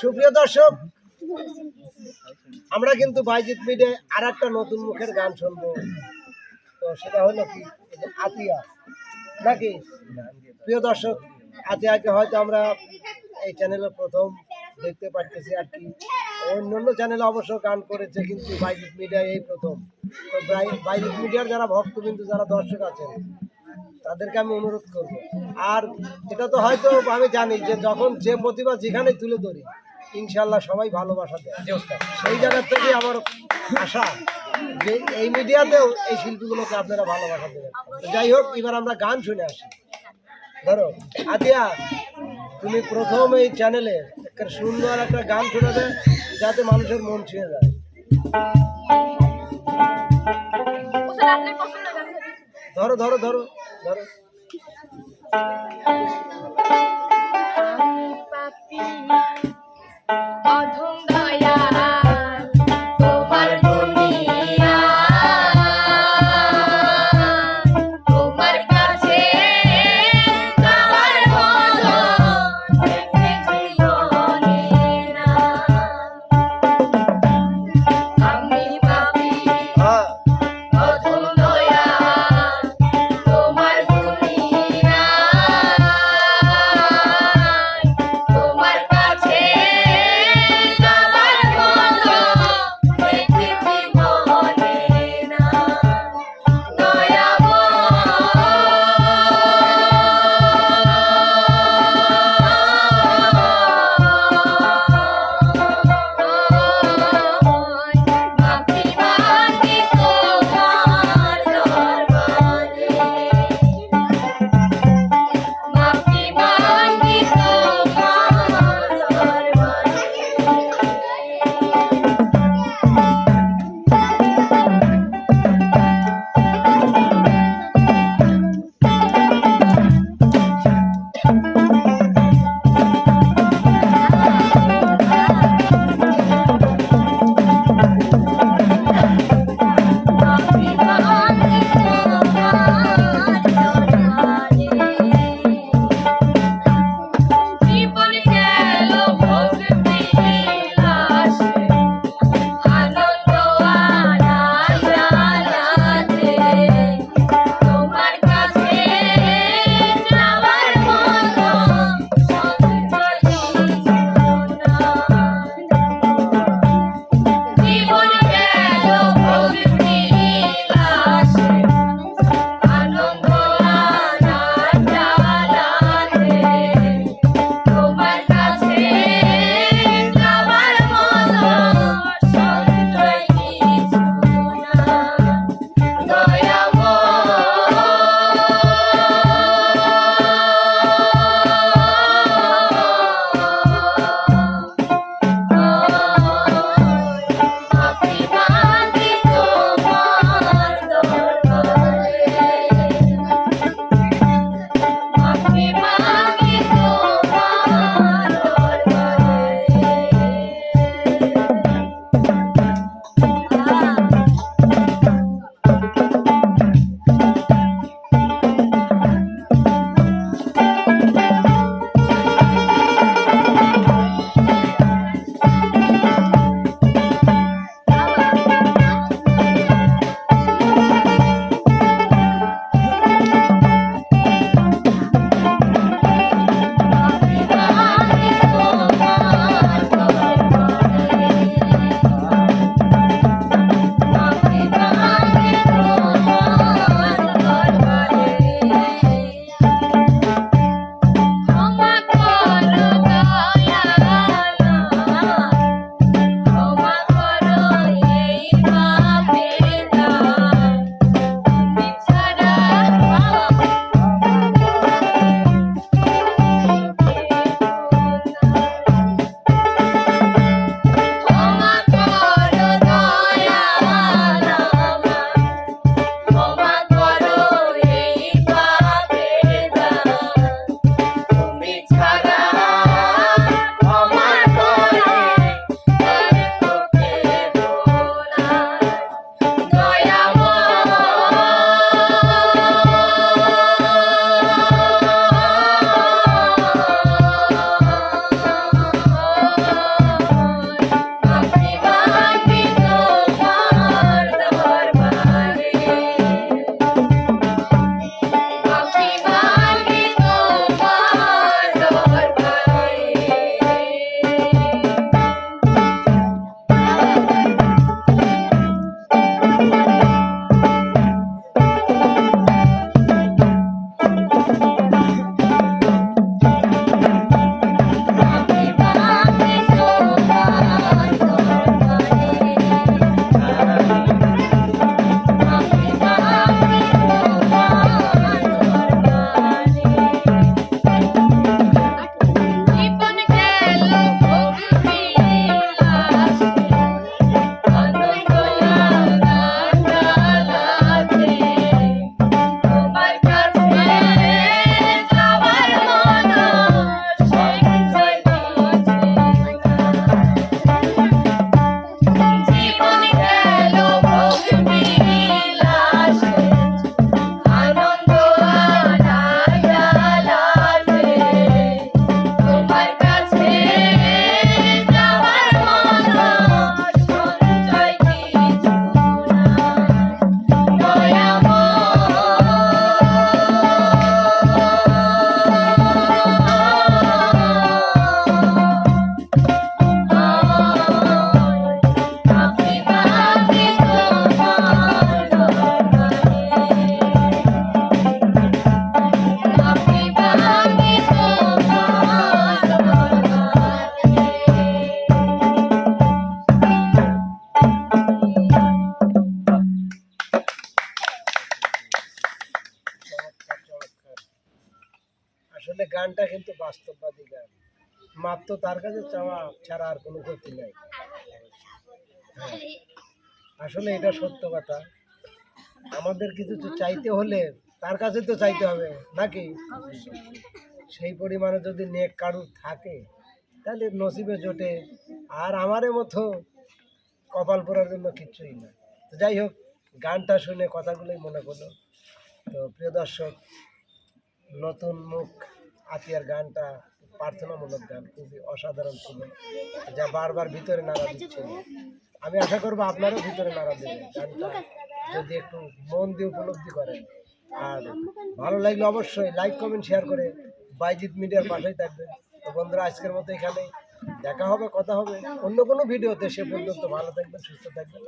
সুপ্রিয় দর্শক, আমরা কিন্তু বাইজিৎ মিডে আর একটা নতুন মুখের গান শুনব। তো সেটা হলো কি? আতিয়া। নাকি? প্রিয় দর্শক, আতিয়াকে হয়তো আমরা এই চ্যানেলে প্রথম দেখতে পাচ্ছি আর কি। অন্যান্য চ্যানেলে অবশ্য গান করেছে, কিন্তু বাইজিৎ মিডিয়া এই প্রথম। তো বাই- বাইজিৎ মিডিয়ার যারা ভক্তবিন্দু, যারা দর্শক আছেন তাদেরকে আমি অনুরোধ করব। আর এটা তো হয়তো আমি জানি যে যখন যে প্রতিভা যেখানে তুলে ধরি ইনশাল্লাহ সবাই ভালোবাসা দেয়। সেই জায়গার থেকে আমার আশা যে এই মিডিয়াতেও এই শিল্পীগুলোকে আপনারা ভালোবাসা দেবেন। যাই হোক এবার আমরা গান শুনে আসি। ধরো আদিয়া তুমি প্রথম এই চ্যানেলে একটা সুন্দর একটা গান শোনাবে যাতে মানুষের মন ছুঁয়ে যায়। ধরো ধরো ধরো। ধরো কিন্তু বাস্তববাদী গান। মাত্র তার কাছে চাওয়া ছাড়া আর কোনো ক্ষতি নাই। হ্যাঁ, আসলে এটা সত্য কথা। আমাদের কিছু তো চাইতে হলে তার কাছে তো চাইতে হবে নাকি? সেই পরিমাণে যদি নেক কারুর থাকে তাহলে নসিবে জোটে। আর আমারের মতো কপাল পড়ার জন্য কিচ্ছুই না। তো যাই হোক গানটা শুনে কথাগুলোই মনে পড়ল। তো প্রিয় দর্শক নতুন মুখ, আতিয়ার গানটা প্রার্থনামূলক গান, খুবই অসাধারণ ছিল, যা বারবার ভিতরে নাড়া দিচ্ছিল। আমি আশা করব আপনারও ভিতরে নাড়া দেবে গানটা, যদি একটু মন দিয়ে উপলব্ধি করেন। আর ভালো লাগলে অবশ্যই লাইক কমেন্ট শেয়ার করে বাইজিৎ মিডিয়ার পাশেই থাকবেন। তো বন্ধুরা, আজকের মতো এখানে দেখা হবে, কথা হবে অন্য কোনো ভিডিওতে। সে পর্যন্ত ভালো থাকবেন, সুস্থ থাকবেন।